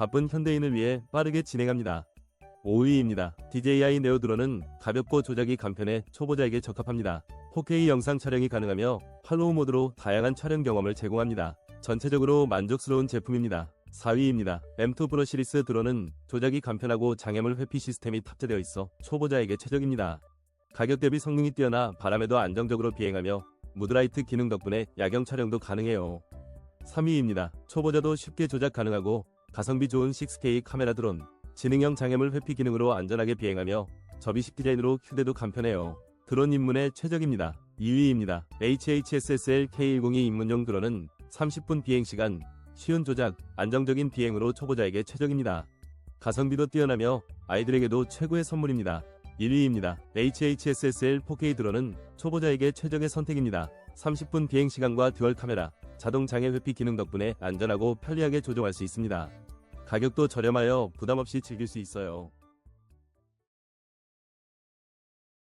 바쁜 현대인을 위해 빠르게 진행합니다. 5위입니다. DJI 네오 드론은 가볍고 조작이 간편해 초보자에게 적합합니다. 4K 영상 촬영이 가능하며 할로우 모드로 다양한 촬영 경험을 제공합니다. 전체적으로 만족스러운 제품입니다. 4위입니다. M2 프로 시리스 드론은 조작이 간편하고 장애물 회피 시스템이 탑재되어 있어 초보자에게 최적입니다. 가격 대비 성능이 뛰어나 바람에도 안정적으로 비행하며 무드라이트 기능 덕분에 야경 촬영도 가능해요. 3위입니다. 초보자도 쉽게 조작 가능하고 가성비 좋은 6K 카메라 드론, 지능형 장애물 회피 기능으로 안전하게 비행하며 접이식 디자인으로 휴대도 간편해요. 드론 입문에 최적입니다. 2위입니다. HHSSL K102 입문용 드론은 30분 비행시간, 쉬운 조작, 안정적인 비행으로 초보자에게 최적입니다. 가성비도 뛰어나며 아이들에게도 최고의 선물입니다. 1위입니다. HHSSL 4K 드론은 초보자에게 최적의 선택입니다. 30분 비행 시간과 듀얼 카메라, 자동 장애 회피 기능 덕분에 안전하고 편리하게 조종할 수 있습니다. 가격도 저렴하여 부담 없이 즐길 수 있어요.